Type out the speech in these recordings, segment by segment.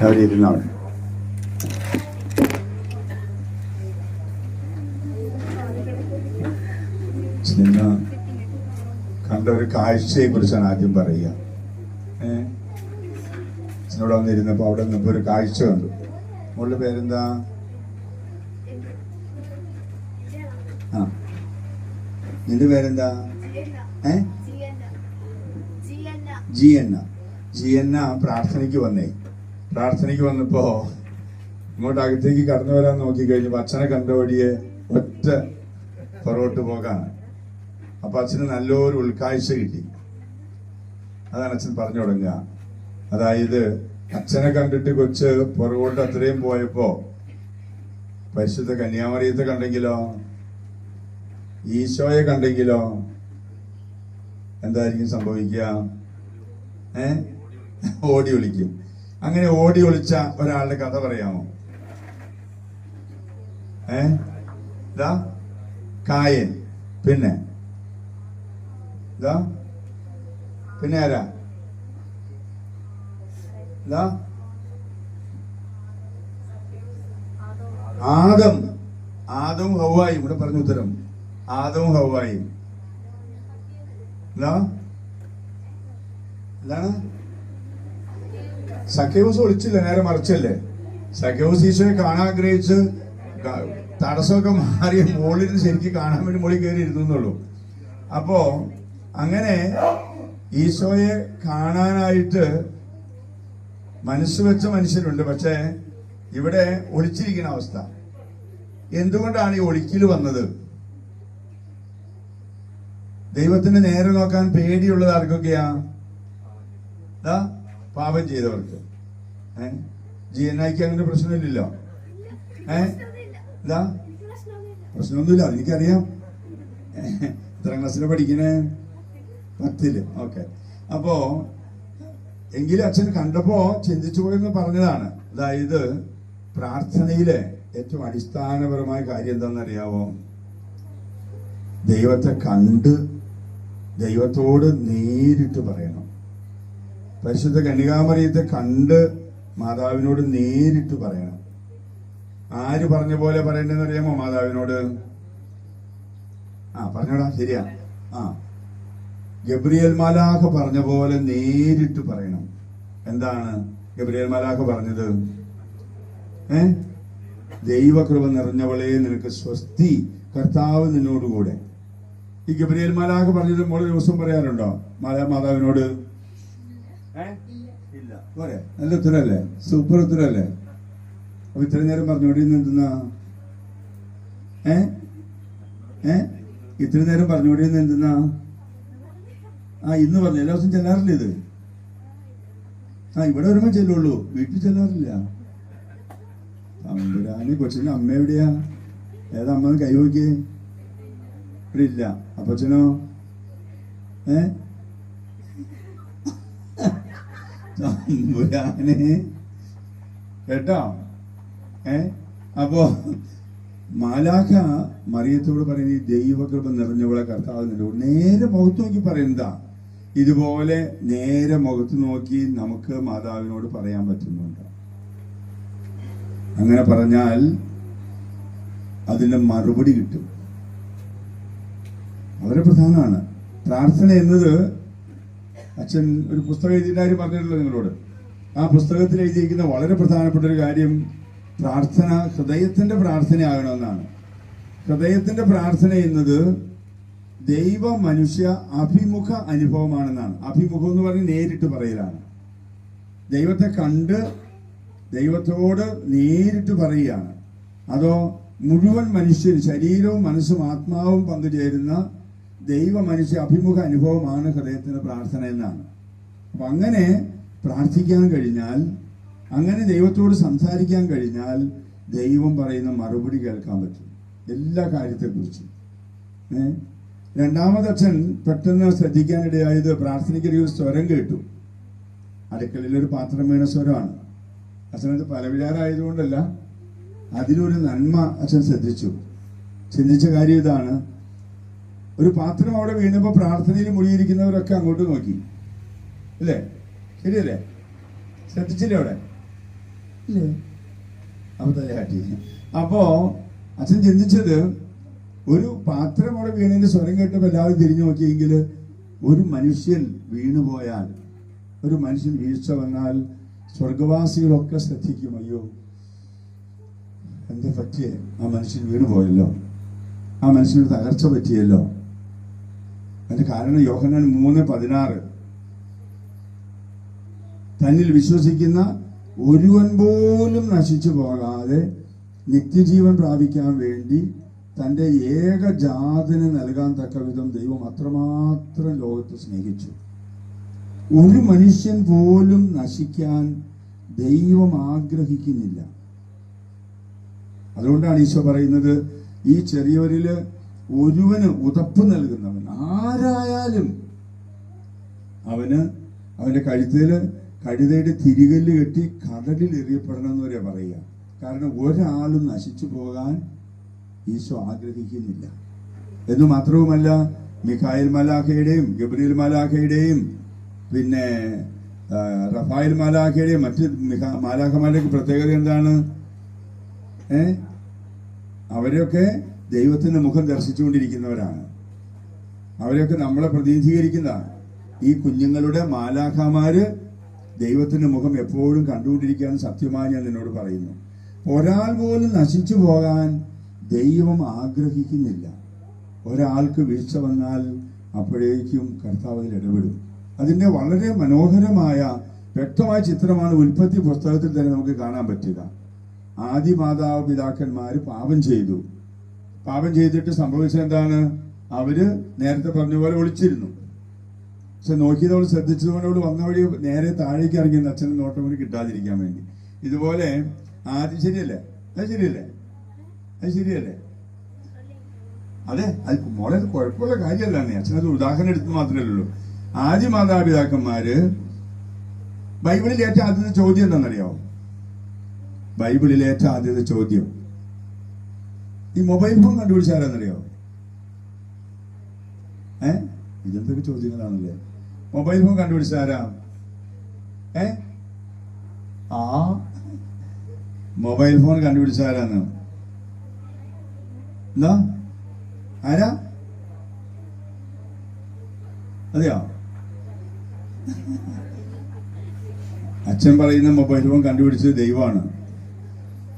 അവരിരുന്നവിടെ cinema കണ്ട ഒരു കാഴ്ചയെ കുറിച്ചാണ് ആദ്യം പറയുക. ഏഹ് വന്നിരുന്നപ്പോ അവിടെ നിന്നപ്പോ ഒരു കാഴ്ച കണ്ടു. മോളുടെ പേരെന്താ? ആ. നിന്റെ പേരെന്താ? ഏ? ജി എന്ന ജി എന്ന പ്രാർത്ഥനയ്ക്ക് വന്നേ. പ്രാർത്ഥനയ്ക്ക് വന്നപ്പോ ഇങ്ങോട്ട് അകത്തേക്ക് കടന്നു വരാൻ നോക്കി കഴിഞ്ഞപ്പോ അച്ഛനെ കണ്ടപടിയെ ഒറ്റ പുറകോട്ട് പോകാണ് അപ്പൊ അച്ഛന് നല്ലൊരു ഉൾക്കാഴ്ച കിട്ടി. അതാണ് അച്ഛൻ പറഞ്ഞു തുടങ്ങുക. അതായത് അച്ഛനെ കണ്ടിട്ട് കൊച്ച് പുറകോട്ട് അത്രയും പോയപ്പോ പരിശുദ്ധ കന്യാമറിയത്തെ കണ്ടെങ്കിലോ? ഈശോയെ കണ്ടെങ്കിലോ? എന്തായിരിക്കും സംഭവിക്കുക? ഏ? ഓടി ഒളിക്കും അങ്ങനെ ഓടി ഒളിച്ച ഒരാളുടെ കഥ പറയാമോ? ഏ? കായൻ പിന്നെ? പിന്നെ ആരാ? ആദം. ആദം ഹവായും. ഇവിടെ പറഞ്ഞ ഉത്തരം. ആദവും ഹവായും. എന്താ എന്താണ്? സഖ്യവസ് ഒളിച്ചില്ല നേരെ മറിച്ചല്ലേ? സഖ്യവസ് ഈശോയെ കാണാൻ ആഗ്രഹിച്ച് തടസ്സമൊക്കെ മാറി മുകളിൽ ശരിക്കും കാണാൻ വേണ്ടി മുകളിൽ കയറി ഇരുന്നുള്ളൂ അപ്പോ അങ്ങനെ ഈശോയെ കാണാനായിട്ട് മനസ്സ് വെച്ച മനുഷ്യരുണ്ട്. പക്ഷേ ഇവിടെ ഒളിച്ചിരിക്കുന്ന അവസ്ഥ. എന്തുകൊണ്ടാണ് ഈ ഒളിക്കിൽ വന്നത്? ദൈവത്തിന് നേരെ നോക്കാൻ പേടിയുള്ളത് ആർക്കൊക്കെയാ? പാപം ചെയ്തവർക്ക്. ഏ? ഐക്ക് അങ്ങനെ പ്രശ്നമില്ലല്ലോ. ഏ? ഇതാ പ്രശ്നമൊന്നുമില്ല. എനിക്കറിയാം. എത്ര ക്ലാസ്സിൽ പഠിക്കണേ? പത്തിൽ. ഓക്കെ. അപ്പോ എങ്കിലും അച്ഛൻ കണ്ടപ്പോ ചിന്തിച്ചു പോയെന്ന് പറഞ്ഞതാണ്. അതായത് പ്രാർത്ഥനയിലെ ഏറ്റവും അടിസ്ഥാനപരമായ കാര്യം എന്താണെന്നറിയാവോ? ദൈവത്തെ കണ്ട് ദൈവത്തോട് നേരിട്ട് പറയണം. പരിശുദ്ധ കന്യകാമറിയത്തെ കണ്ട് മാതാവിനോട് നേരിട്ട് പറയണം. ആര് പറഞ്ഞ പോലെ പറയണ്ടെന്ന് അറിയാമോ മാതാവിനോട്? ആ പറഞ്ഞോടാ ശരിയാ. ആ. ഗബ്രിയേൽ മാലാഖ പറഞ്ഞ പോലെ നേരിട്ട് പറയണം. എന്താണ് ഗബ്രിയേൽ മാലാഖ പറഞ്ഞത്? ഏ? ദൈവകൃപ നിറഞ്ഞവളെ നിനക്ക് സ്വസ്തി. കർത്താവ് നിന്നോടുകൂടെ. ഈ ഗബ്രിയേൽ മാലാഖ പറഞ്ഞത് മോൾ ദിവസം പറയാറുണ്ടോ? മാതാ മാതാവിനോട്? പോരെ. നല്ല ഉത്തരല്ലേ സൂപ്പർ ഉത്തരല്ലേ അപ്പൊ ഇത്രയും നേരം പറഞ്ഞുകൊണ്ടിരുന്ന എന്തെന്നാ? ഏ? ഏ? ഇത്രയും നേരം പറഞ്ഞുകൊണ്ടിരുന്ന എന്തെന്നാ? ആ ഇന്ന് പറഞ്ഞു. എല്ലാ ദിവസവും ചെല്ലാറില്ല ഇത്? ആ ഇവിടെ വരുമ്പോ ചെല്ലുള്ളൂ. വീട്ടിൽ ചെല്ലാറില്ല. തമ്പുരാന് കൊച്ചിന് അമ്മ എവിടെയാ? ഏതാ അമ്മ കൈ നോക്കിയേ. ഇവിടെ ഇല്ല. അപ്പച്ചനോ? ഏ? തമ്പുരാനെ കേട്ടോ? ഏ? അപ്പോ മാലാഖ മറിയത്തോട് പറയുന്ന ഈ ദൈവകൃപ നിറഞ്ഞവളെ കർത്താവ് നിന്നോട് നേരെ മുഖത്ത് നോക്കി പറയുന്നതാ. ഇതുപോലെ നേരെ മുഖത്ത് നോക്കി നമുക്ക് മാതാവിനോട് പറയാൻ പറ്റുന്നുണ്ട്. അങ്ങനെ പറഞ്ഞാൽ അതിന്റെ മറുപടി കിട്ടും. വളരെ പ്രധാനമാണ്. പ്രാർത്ഥന എന്നത് അച്ഛൻ ഒരു പുസ്തകം എഴുതിയിട്ട് പറഞ്ഞിട്ടുള്ളൂ നിങ്ങളോട്. ആ പുസ്തകത്തിൽ എഴുതിയിരിക്കുന്ന വളരെ പ്രധാനപ്പെട്ട ഒരു കാര്യം പ്രാർത്ഥന ഹൃദയത്തിന്റെ പ്രാർത്ഥനയാകണമെന്നാണ്. ഹൃദയത്തിന്റെ പ്രാർത്ഥന എന്നത് ദൈവ മനുഷ്യ അഭിമുഖ അനുഭവമാണെന്നാണ്. അഭിമുഖം എന്ന് പറഞ്ഞ് നേരിട്ട് പറയലാണ്. ദൈവത്തെ കണ്ട് ദൈവത്തോട് നേരിട്ട് പറയുകയാണ്. അതോ മുഴുവൻ മനുഷ്യൻ ശരീരവും മനസ്സും ആത്മാവും പങ്കുചേരുന്ന ദൈവ മനുഷ്യ അഭിമുഖ അനുഭവമാണ് ഹൃദയത്തിന്റെ പ്രാർത്ഥന എന്നാണ്. അപ്പൊ അങ്ങനെ പ്രാർത്ഥിക്കാൻ കഴിഞ്ഞാൽ അങ്ങനെ ദൈവത്തോട് സംസാരിക്കാൻ കഴിഞ്ഞാൽ ദൈവം പറയുന്ന മറുപടി കേൾക്കാൻ പറ്റും. എല്ലാ കാര്യത്തെക്കുറിച്ചും. ഏ? രണ്ടാമത് പെട്ടെന്ന് ശ്രദ്ധിക്കാനിടയായത് പ്രാർത്ഥനയ്ക്കൊരു സ്വരം കേട്ടു. അടുക്കളയിലൊരു പാത്രം വീണ സ്വരമാണ്. അച്ഛനത് പലവിചാരായതുകൊണ്ടല്ല അതിലൊരു നന്മ അച്ഛൻ ശ്രദ്ധിച്ചു. ചിന്തിച്ച കാര്യം ഇതാണ്. ഒരു പാത്രം അവിടെ വീണപ്പോ പ്രാർത്ഥനയിൽ മുഴുകിയിരിക്കുന്നവരൊക്കെ അങ്ങോട്ട് നോക്കി. അല്ലേ ശരിയല്ലേ? ശ്രദ്ധിച്ചില്ലേ അവിടെ? ഇല്ലേ? അപ്പൊ തലയാട്ടി അപ്പോ അച്ഛൻ ചിന്തിച്ചത് ഒരു പാത്രം അവിടെ വീണതിന്റെ സ്വരം കേട്ടപ്പോ എല്ലാവരും തിരിഞ്ഞു നോക്കിയെങ്കിൽ ഒരു മനുഷ്യൻ വീണുപോയാൽ ഒരു മനുഷ്യൻ വീഴ്ച വന്നാൽ സ്വർഗവാസികളൊക്കെ ശ്രദ്ധിക്കും. അയ്യോ എന്താ പറ്റിയേ? ആ മനുഷ്യൻ വീണുപോയല്ലോ ആ മനുഷ്യന് തകർച്ച പറ്റിയല്ലോ. അതിന്റെ കാരണം യോഹന്നാൻ മൂന്ന് പതിനാറ്. തന്നിൽ വിശ്വസിക്കുന്ന ഒരുവൻ പോലും നശിച്ചു പോകാതെ നിത്യജീവൻ പ്രാപിക്കാൻ വേണ്ടി തന്റെ ഏകജാതന് നൽകാൻ തക്ക വിധം ദൈവം അത്രമാത്രം ലോകത്തെ സ്നേഹിച്ചു. ഒരു മനുഷ്യൻ പോലും നശിക്കാൻ ദൈവം ആഗ്രഹിക്കുന്നില്ല. അതുകൊണ്ടാണ് ഈശോ പറയുന്നത് ഈ ചെറിയവരിൽ ഒരുവന് ഉതപ്പ് നൽകുന്നവൻ ആരായാലും അവന് അവന്റെ കഴുത്തിൽ കഴുതയുടെ തിരികല്ല് കെട്ടി കടലിൽ എറിയപ്പെടണം എന്ന് വരെ പറയുക. കാരണം ഒരാളും നശിച്ചു പോകാൻ ഈശോ ആഗ്രഹിക്കുന്നില്ല. എന്ന് മാത്രവുമല്ല മിഖായിൽ മലാഖയുടെയും ഗബ്രിയേൽ മലാഖയുടെയും പിന്നെ റഫായിൽ മാലാഖയുടെയും മറ്റ് മാലാഖമാരുടെയൊക്കെ പ്രത്യേകത എന്താണ്? ഏ? അവരൊക്കെ ദൈവത്തിന്റെ മുഖം ദർശിച്ചുകൊണ്ടിരിക്കുന്നവരാണ്. അവരൊക്കെ നമ്മളെ പ്രതിനിധീകരിക്കുന്നതാണ്. ഈ കുഞ്ഞുങ്ങളുടെ മാലാഖമാര് ദൈവത്തിന്റെ മുഖം എപ്പോഴും കണ്ടുകൊണ്ടിരിക്കാൻ സത്യമായി ഞാൻ നിന്നോട് പറയുന്നു. ഒരാൾ പോലും നശിച്ചു പോകാൻ ദൈവം ആഗ്രഹിക്കുന്നില്ല. ഒരാൾക്ക് വീഴ്ച വന്നാൽ അപ്പോഴേക്കും കർത്താവ് അതിൽ ഇടപെടും. അതിന്റെ വളരെ മനോഹരമായ വ്യക്തമായ ചിത്രമാണ് ഉൽപ്പത്തി പുസ്തകത്തിൽ തന്നെ നമുക്ക് കാണാൻ പറ്റുക. ആദി മാതാവ് പിതാക്കന്മാര് പാപം ചെയ്തു. പാപം ചെയ്തിട്ട് സംഭവിച്ചത് എന്താണ് അവർ നേരത്തെ പറഞ്ഞ പോലെ ഒളിച്ചിരുന്നു. പക്ഷെ ശ്രദ്ധിച്ചതുകൊണ്ട് അവൾ വന്ന വഴി നേരെ താഴേക്ക് ഇറങ്ങി അച്ഛനും നോട്ടം കൂടി കിട്ടാതിരിക്കാൻ വേണ്ടി. ഇതുപോലെ ആദ്യം ശരിയല്ലേ? അത് ശരിയല്ലേ? അത് ശരിയല്ലേ? അതെ അത് മോളെ കുഴപ്പമുള്ള കാര്യമല്ല അച്ഛനത് ഉദാഹരണം എടുത്ത് മാത്രമേ ഉള്ളൂ. ആദ്യ മാതാപിതാക്കന്മാര് ബൈബിളിൽ ഏറ്റവും ആദ്യത്തെ ചോദ്യം എന്താണെന്നറിയാമോ ബൈബിളിലെ ഏറ്റവും ആദ്യത്തെ ചോദ്യം. ഈ മൊബൈൽ ഫോൺ കണ്ടുപിടിച്ചാരെന്നറിയോ ഏ? ഇതെന്തൊക്കെ ചോദ്യങ്ങളാണല്ലേ? മൊബൈൽ ഫോൺ കണ്ടുപിടിച്ച ആരാ? ഏ? ആ? മൊബൈൽ ഫോൺ കണ്ടുപിടിച്ച ആരാന്ന് എന്താ? ആരാ? അതെയോ? അച്ഛൻ പറയുന്ന മൊബൈൽ ഫോൺ കണ്ടുപിടിച്ചത് ദൈവമാണ്.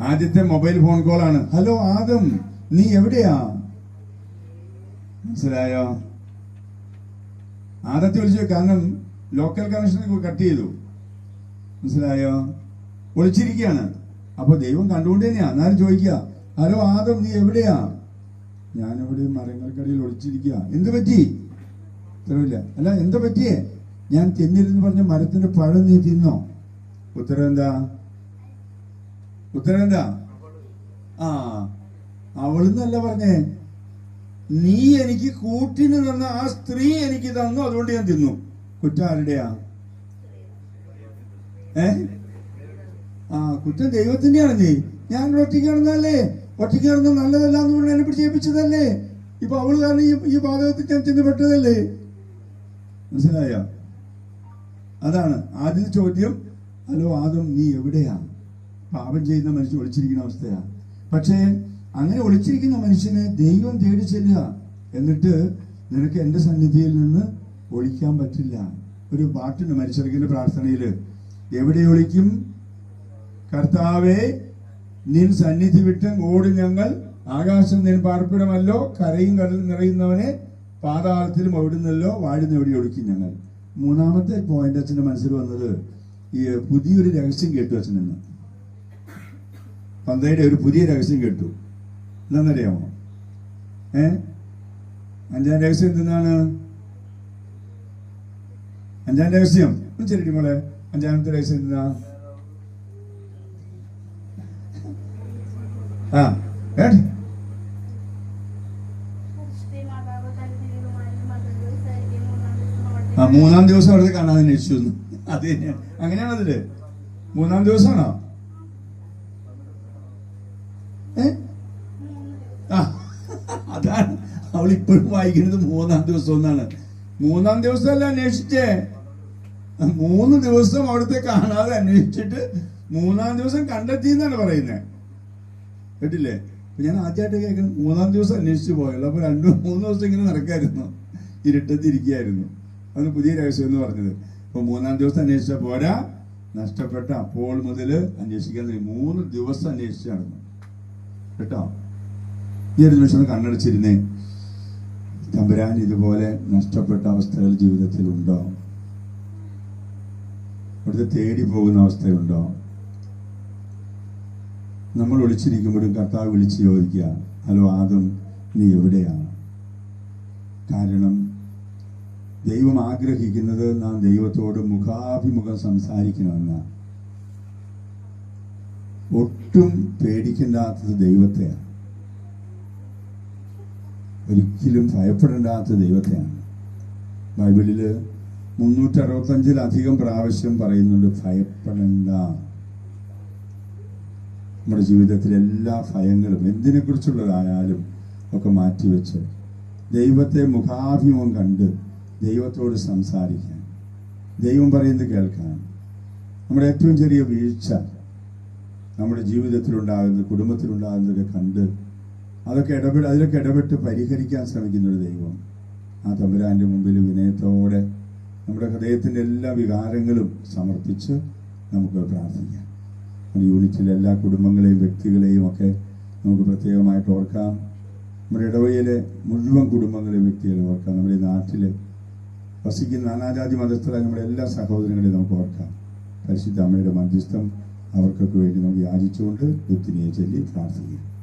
ആദ്യത്തെ മൊബൈൽ ഫോൺ കോളാണ്. ഹലോ ആദം നീ എവിടെയാ? മനസ്സിലായോ? ആദത്തെ വിളിച്ചു കാരണം ലോക്കൽ കണക്ഷൻ കട്ട് ചെയ്തു. മനസ്സിലായോ? ഒളിച്ചിരിക്കുകയാണ്. അപ്പൊ ദൈവം കണ്ടുകൊണ്ട് തന്നെയാ എന്നാലും ചോദിക്കുക ഹലോ ആദം നീ എവിടെയാ? ഞാനിവിടെ മരങ്ങൾക്കടിയിൽ ഒളിച്ചിരിക്കുക എന്ത് പറ്റി? ഉത്തരവില്ല അല്ല എന്ത് പറ്റിയേ? ഞാൻ തിന്നിരുന്ന് പറഞ്ഞ മരത്തിന്റെ പഴം നീ തിന്നോ? ഉത്തരം എന്താ? ഉത്തരം എന്താ? ആ അവളെന്നല്ല പറഞ്ഞേ. നീ എനിക്ക് കൂട്ടിന് തന്ന ആ സ്ത്രീ എനിക്ക് തന്നു അതുകൊണ്ട് ഞാൻ തിന്നു. കുറ്റാരുടെയാ ഏ? ആ കുറ്റം ദൈവത്തിന്റെയാണ് നീ. ഞാൻ ഒറ്റയ്ക്ക് കിടന്നല്ലേ ഒറ്റയ്ക്ക് കിടന്ന നല്ലതല്ല എന്ന് പറഞ്ഞ് എന്നെ പിടിച്ചേപ്പിച്ചതല്ലേ ഇപ്പൊ അവൾ കാരണം ഈ ഈ പാതകത്തിൽ ഞാൻ ചെന്നപ്പെട്ടതല്ലേ മനസ്സിലായോ? അതാണ് ആദ്യത്തെ ചോദ്യം. ഹലോ ആദം നീ എവിടെയാ? പാപം ചെയ്യുന്ന മനുഷ്യൻ ഒളിച്ചിരിക്കുന്ന അവസ്ഥയാ. പക്ഷേ അങ്ങനെ ഒളിച്ചിരിക്കുന്ന മനുഷ്യനെ ദൈവം തേടി ചെല്ലുക എന്നിട്ട് നിനക്ക് എന്റെ സന്നിധിയിൽ നിന്ന് ഒളിക്കാൻ പറ്റില്ല. ഒരു പാട്ടുണ്ട് മരിച്ചിറക്കിന്റെ പ്രാർത്ഥനയിൽ എവിടെ ഒളിക്കും കർത്താവെ നിൻ സന്നിധി വിട്ട് ഓടി ഞങ്ങൾ. ആകാശം നിൻ പാർപ്പിടമല്ലോ കരയും കടലും നിറയുന്നവനെ പാതാളത്തിലും ഓടുന്നല്ലോ വാഴുന്ന എവിടെ ഒളിക്കും ഞങ്ങൾ. മൂന്നാമത്തെ പോയിന്റ് അച്ഛന്റെ മനസ്സിൽ വന്നത് ഈ പുതിയൊരു രഹസ്യം കേട്ടു അച്ഛൻ നിന്ന് പന്തയുടെ ഒരു പുതിയ രഹസ്യം കേട്ടു. എന്താണെന്നറിയാമോ ഏ? അഞ്ചാം രഹസ്യം എന്താണ് അഞ്ചാം രഹസ്യം. ചെറിയ മോളെ. അഞ്ചാമത്തെ രഹസ്യം എന്താ? ആ ഏട്ട് ആ മൂന്നാം ദിവസം അവിടുത്തെ കാണാതെ വന്നു. അത് തന്നെയാണ് അങ്ങനെയാണോ അതിൽ? മൂന്നാം ദിവസമാണോ ഏ ആ അതാണ് ഇപ്പോഴും വായിക്കുന്നത് മൂന്നാം ദിവസം എന്നാണ്. മൂന്നാം ദിവസം ദിവസമല്ല അന്വേഷിച്ചേ. മൂന്ന് ദിവസം അവിടുത്തെ കാണാതെ അന്വേഷിച്ചിട്ട് മൂന്നാം ദിവസം കണ്ടെത്തി എന്നാണ് പറയുന്നത് കേട്ടില്ലേ ഞാൻ ആദ്യമായിട്ട് കേൾക്കുന്നത് മൂന്നാം ദിവസം അന്വേഷിച്ച് പോയല്ലോ. അപ്പൊ രണ്ടു മൂന്ന് ദിവസം ഇങ്ങനെ നടക്കായിരുന്നു. ഇരുട്ടത്തിരിക്കുകയായിരുന്നു അതാണ് പുതിയ രഹസ്യം എന്ന് പറഞ്ഞത്. അപ്പൊ മൂന്നാം ദിവസം അന്വേഷിച്ച പോരാ. നഷ്ടപ്പെട്ട അപ്പോൾ മുതൽ അന്വേഷിക്കാൻ മൂന്ന് ദിവസം അന്വേഷിച്ചു നടന്നു. കേട്ടോ? ഈ ഒരു നിമിഷം കണ്ണടച്ചിരുന്നേ. തമ്പുരാൻ ഇതുപോലെ നഷ്ടപ്പെട്ട അവസ്ഥകൾ ജീവിതത്തിൽ ഉണ്ടോ അവിടുത്തെ തേടി പോകുന്ന അവസ്ഥയുണ്ടോ? നമ്മൾ ഒളിച്ചിരിക്കുമ്പോഴും കർത്താവ് വിളിച്ച് ചോദിക്കുക ഹലോ ആദം നീ എവിടെയാണ്? കാരണം ദൈവം ആഗ്രഹിക്കുന്നത് നാം ദൈവത്തോട് മുഖാഭിമുഖം സംസാരിക്കണമെന്നാണ്. ഒട്ടും പേടിക്കേണ്ടാത്തത് ദൈവത്തെയാണ്. ഒരിക്കലും ഭയപ്പെടേണ്ടാത്ത ദൈവത്തെയാണ്. ബൈബിളിൽ മുന്നൂറ്റി അറുപത്തഞ്ചിലധികം പ്രാവശ്യം പറയുന്നുണ്ട് ഭയപ്പെടേണ്ട. നമ്മുടെ ജീവിതത്തിലെ എല്ലാ ഭയങ്ങളും എന്തിനെക്കുറിച്ചുള്ളതായാലും ഒക്കെ മാറ്റിവെച്ച് ദൈവത്തെ മുഖാഭിമുഖം കണ്ട് ദൈവത്തോട് സംസാരിക്കാൻ. ദൈവം പറയുന്നത് കേൾക്കാൻ. നമ്മുടെ ഏറ്റവും ചെറിയ വീഴ്ച നമ്മുടെ ജീവിതത്തിലുണ്ടാകുന്ന കുടുംബത്തിലുണ്ടാകുന്നതൊക്കെ കണ്ട് അതൊക്കെ ഇടപെട്ട് അതിലൊക്കെ ഇടപെട്ട് പരിഹരിക്കാൻ ശ്രമിക്കുന്ന ഒരു ദൈവം. ആ തമ്പുരാന്റെ മുമ്പിൽ വിനയത്തോടെ നമ്മുടെ ഹൃദയത്തിന്റെ എല്ലാ വികാരങ്ങളും സമർപ്പിച്ച് നമുക്ക് പ്രാർത്ഥിക്കാം. യൂണിറ്റിലെ എല്ലാ കുടുംബങ്ങളെയും വ്യക്തികളെയും ഒക്കെ നമുക്ക് പ്രത്യേകമായിട്ട് ഓർക്കാം. നമ്മുടെ ഇടവയിലെ മുഴുവൻ കുടുംബങ്ങളെയും വ്യക്തികളെയും ഓർക്കാം. നമ്മുടെ നാട്ടിൽ വസിക്കുന്ന നാനാജാതി മതസ്ഥരായ നമ്മുടെ എല്ലാ സഹോദരങ്ങളെയും നമുക്ക് ഓർക്കാം. പരിശുദ്ധ അമ്മയുടെ മധ്യസ്ഥം അവർക്കൊക്കെ വേണ്ടി നമുക്ക് യാചിച്ചുകൊണ്ട് ബുദ്ധിനിയെ ചൊല്ലി പ്രാർത്ഥിക്കാം.